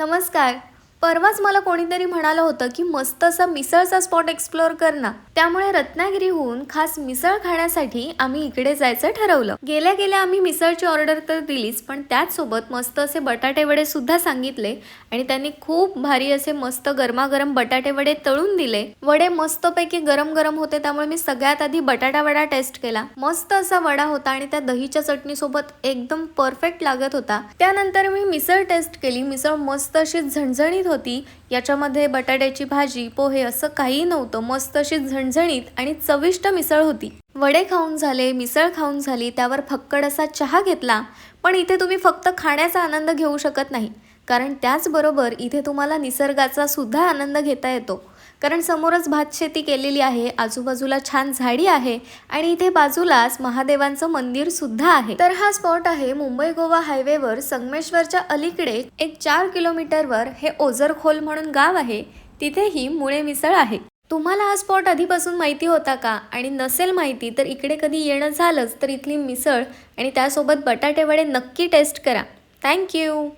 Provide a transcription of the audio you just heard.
नमस्कार. परवाच मला कोणीतरी म्हणालं होतं की मस्त असा मिसळचा स्पॉट एक्सप्लोअर कर ना. त्यामुळे रत्नागिरीहून खास मिसळ खाण्यासाठी आम्ही इकडे जायचं ठरवलं. गेल्या गेल्या आम्ही मिसळची ऑर्डर तर दिलीच पण त्याचसोबत मस्त असे बटाटे वडे सुद्धा सांगितले आणि त्यांनी खूप भारी असे मस्त गरमागरम बटाटे वडे तळून दिले. वडे मस्तपैकी गरम गरम होते त्यामुळे मी सगळ्यात आधी बटाटा वडा टेस्ट केला. मस्त असा वडा होता आणि त्या दहीच्या चटणीसोबत एकदम परफेक्ट लागत होता. त्यानंतर मी मिसळ टेस्ट केली. मिसळ मस्त अशी झणझणीत होती. याच्यामध्ये बटाट्याची भाजी पोहे असं काही नव्हतं. मस्त अशी झणझणीत आणि चविष्ट मिसळ होती. वडे खाऊन झाले मिसळ खाऊन झाली त्यावर फक्कड असा चहा घेतला. पण इथे तुम्ही फक्त खाण्याचा आनंद घेऊ शकत नाही. कारण त्याचबरोबर इथे तुम्हाला निसर्गाचा सुद्धा आनंद घेता येतो. कारण समोरच भात शेती केलेली आहे आजूबाजूला छान झाडी आहे आणि इथे बाजूलाच महादेवांचं मंदिर सुद्धा आहे. तर हा स्पॉट आहे मुंबई गोवा हायवेवर संगमेश्वरच्या अलीकडे एक चार किलोमीटरवर हे ओझरखोल म्हणून गाव आहे. तिथेही मुळे मिसळ आहे. तुम्हाला हा स्पॉट आधीपासून माहिती होता का? आणि नसेल माहिती तर इकडे कधी येणं झालंच तर इथली मिसळ आणि त्यासोबत बटाटेवडे नक्की टेस्ट करा. थँक्यू!